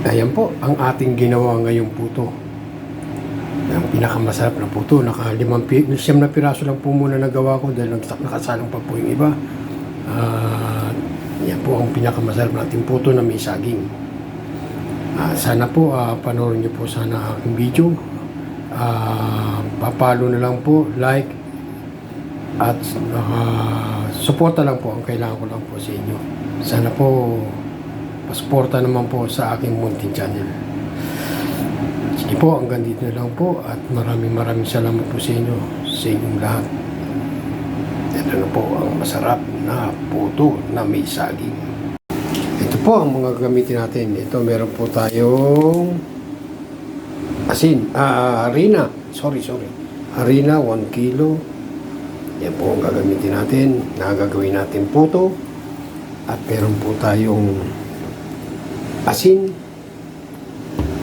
Ayan po, ang ating ginawa ngayong puto. Ang pinakamasarap na puto. Naka limang siyam na piraso lang po muna nagawa ko dahil nakasalang pa po yung iba. Ah, yan po ang pinakamasarap nating puto na may saging. Ah, sana po ah, panoorin niyo po sana aking video. Ah, papalo na lang po, like, at uh, suporta lang po ang kailangan ko lang po sa inyo. Sana po pasuporta naman po sa aking munting channel. Sige po, hanggang dito na lang po at maraming maraming salamat po sa inyo, sa inyong lahat. Ito na po ang masarap na puto na may saging. Ito po ang mga gamitin natin. Ito meron po tayong asin, ah, harina. Sorry, sorry. Harina, 1 kilo. Yan po ang gagamitin natin. Nagagawin natin puto. At meron po tayong asin.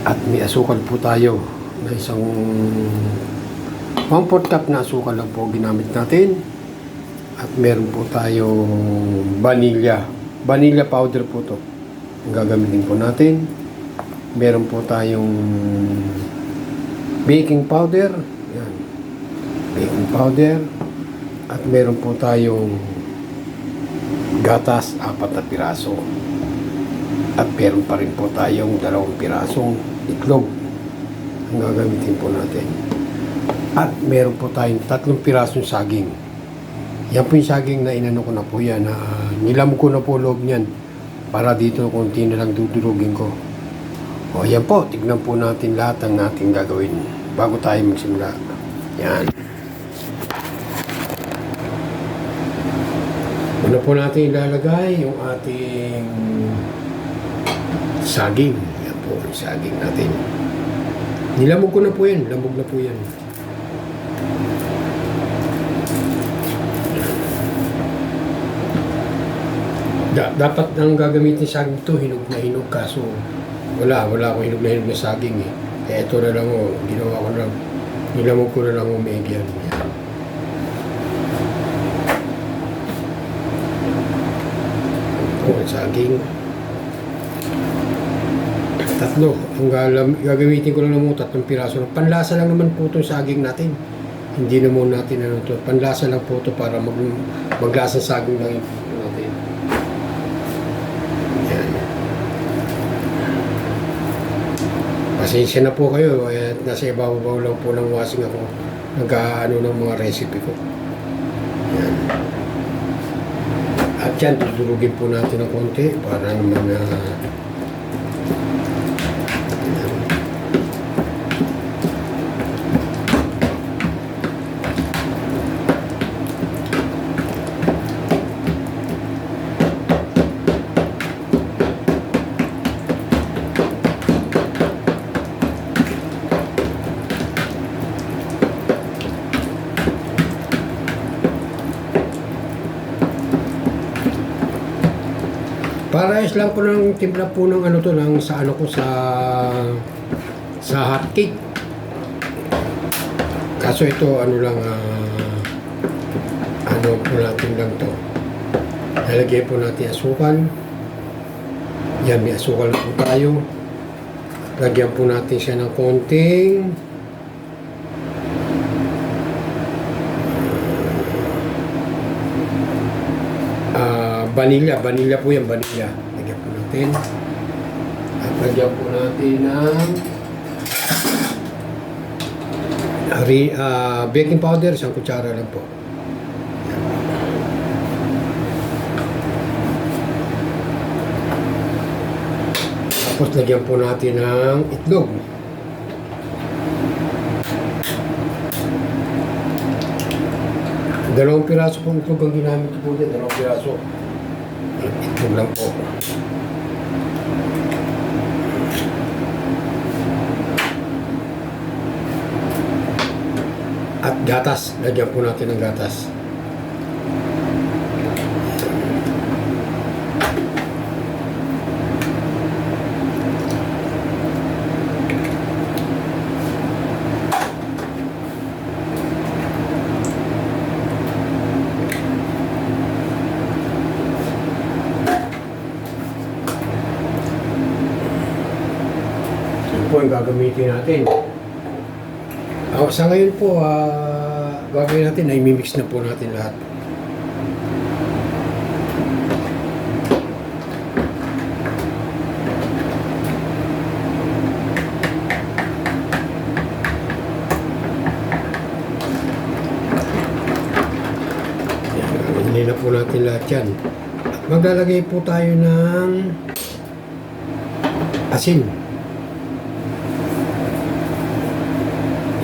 At may asukal po tayo na isang 1 4 cup na asukal lang po ginamit natin. At meron po tayong vanilla. Vanilla powder po to ang gagamitin po natin. Meron po tayong baking powder. Yan. Baking powder. At meron po tayong gatas apat na piraso at meron pa rin po tayong dalawang pirasong itlog ang gagamitin po natin. At meron po tayong tatlong pirasong saging. Yan po yung saging na inano ko na po yan. Na nilam ko na po loob niyan para dito konti na lang dudurugin ko. O yan po, tignan po natin lahat ang nating gagawin bago tayo magsimula. Yan. Una po natin ilalagay yung ating saging. Yan po, saging natin. Nilamog ko na po yan. Lamog na po yan. Da, dapat ang gagamitin saging to hinog na hinog kaso wala, wala akong hinog na hinog na saging eh. Kaya ito na lang oh, ginawa ko lang, nilamog ko na lang umiig yan. Yan. Oh, saging. Tatlo. Ang galam- gagamitin ko lang naman tatlong piraso. Panlasa lang naman po itong saging natin. Hindi na muna natin ano to. Panlasa lang po ito para mag maglasa saging lang natin. Yan. Pasensya na po kayo. Eh, nasa ibabaw lang po ng washing ako. Nag-ano ng mga recipe ko. Yan. At yan, tudurugin po natin ng konti para naman na Parehas lang po ng timpla po ng ano to lang sa ano ko sa sa hot cake. Kaso ito ano lang ah, ano po natin lang to. Lalagay po natin asukal. Yan, may asukal po tayo. Lagyan po natin siya ng konting Ah, vanilla, vanilla po yan, vanilla. Lagyan po natin. At lagyan po natin ng hari, ah, baking powder, isang kutsara lang po. Tapos lagyan po natin ng itlog. Dalawang piraso po itlog ang ginamit po dyan. Dalawang piraso. Itlog lang po. At gatas. Lagyan po natin ng gatas. Po yung gagamitin natin. Ah, sa ngayon po, ah, gagawin natin ay mimix na po natin lahat. Hindi na po natin lahat yan. Maglalagay po tayo ng asin.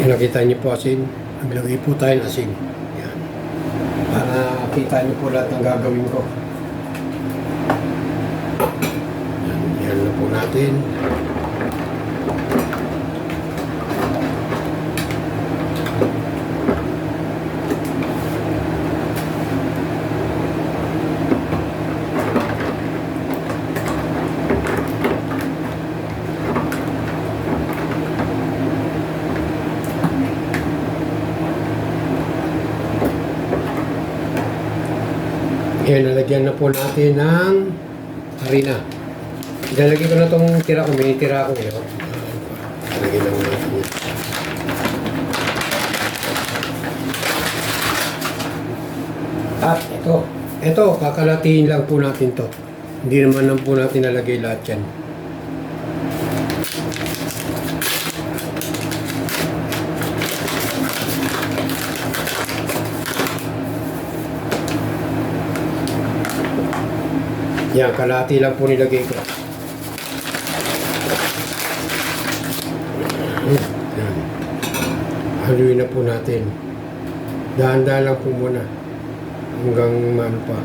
Yan, nakita niyo po asin. Naglagay po tayo ng asin. Yan. Para kita niyo po lahat ng gagawin ko. Yan, yan na po natin. Yan, nalagyan na po natin ng harina. Ilalagay ko na itong tira ko. May tira ako ngayon. Lagyan muna natin yan. At ito. Ito, kakalatiin lang po natin to. Hindi naman lang po natin nalagay lahat yan. Yan, kalahati lang po nilagay ko. Yan. Haluin na po natin. Dahan-dahan lang po muna. Hanggang ano pa.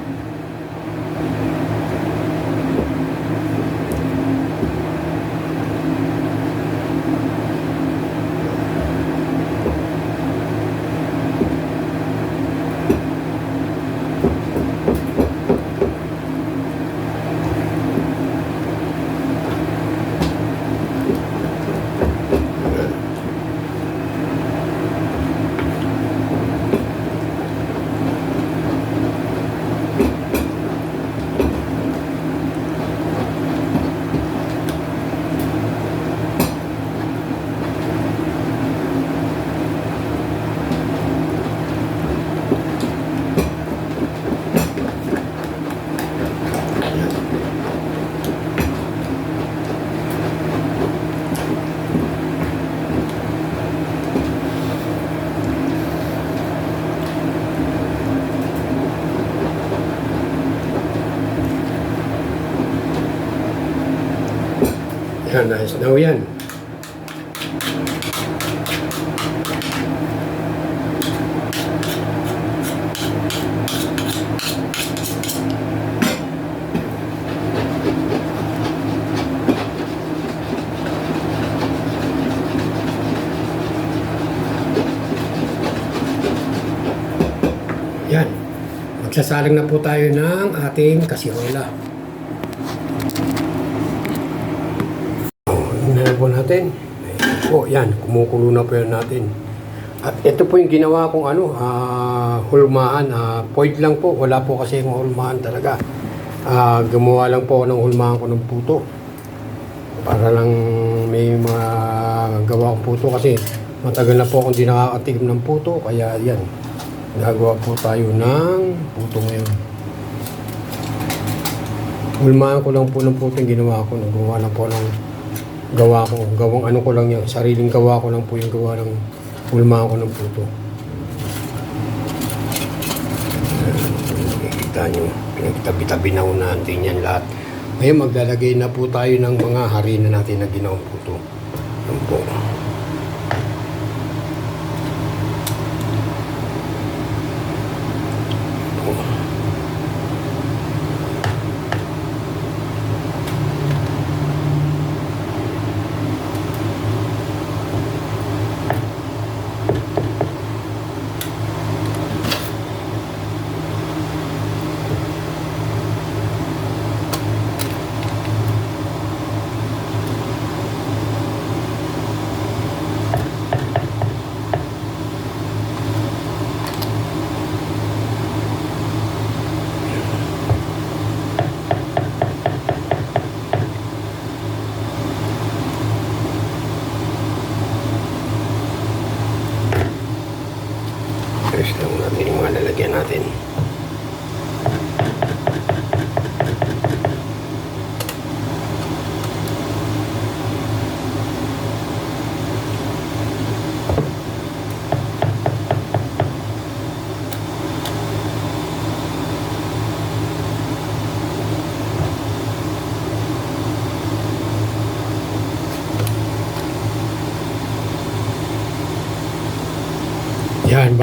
Yan, nice. Now yan. Yan. Magsasalang na po tayo ng ating kasihola. Po natin. Po, yan. Kumukulo na po yan natin. At ito po yung ginawa kong ano, ah, hulmahan. ah, point lang po. Wala po kasi yung hulmahan talaga. Ah, gumawa lang po ng hulmahan ko ng puto. Para lang may mga gawa kong puto kasi matagal na po akong di nakakatikim ng puto. Kaya yan. Gagawa po tayo ng puto ngayon. Hulmahan ko lang po ng puto yung ginawa ko. Nagawa lang po ng gawa ko, gawang ano ko lang yan, sariling gawa ko lang po yung gawa ng ulma ko ng puto. Kita nyo, pinagtabi-tabi na una natin yan lahat. Ngayon maglalagay na po tayo ng mga harina natin na ginawang puto. Yan po.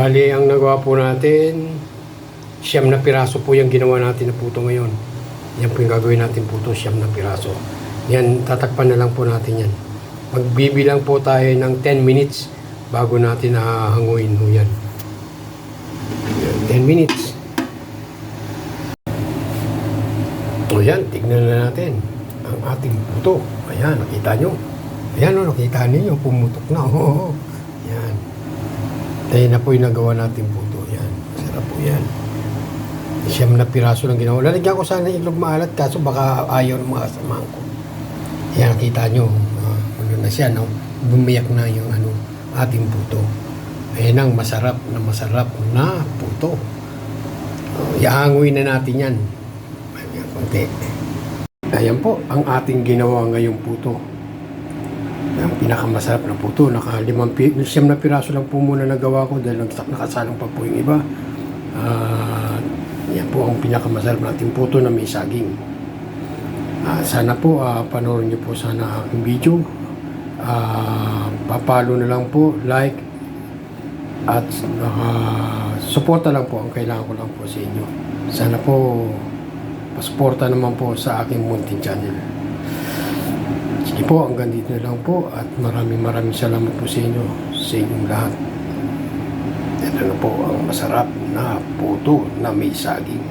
Bali ang nagawa po natin, siyam na piraso po yung ginawa natin na puto ngayon. Yan po yung gagawin natin puto, siyam na piraso. Yan, tatakpan na lang po natin yan. Magbibilang po tayo ng 10 minutes bago natin hahanguin ho yan. Yan, 10 minutes. O yan, tignan na natin ang ating puto. Ayan, nakita nyo. Ayan o, nakita ninyo, pumutok na. Oo, yan. Tayo na po yung nagawa natin puto. Yan, masarap po yan. Siyam na piraso lang ginawa. Lalagyan ko sana itlog maalat kaso baka ayaw ng mga kasamahan ko. Yan, nakita nyo. ah, ano na siya, no? Bumiyak na yung ano, ating puto. Ayan ang masarap na masarap na puto. Uh, ianguin na natin yan. Ayan, konti. Ayan po, ang ating ginawa ngayong puto. Ang pinakamasarap na puto. Naka limang siyam na piraso lang po muna nagawa ko dahil nakasalang pa po yung iba. Ah, yan po ang pinakamasarap nating puto na may saging. Ah, sana po ah, panoorin niyo po sana ang video. Ah, papalo na lang po, like at uh, suporta lang po ang kailangan ko lang po sa inyo. Sana po pasuporta naman po sa aking munting channel. Sige po, hanggang dito na lang po at maraming maraming salamat po sa inyo, sa inyong lahat. Ito na po ang masarap na puto na may saging.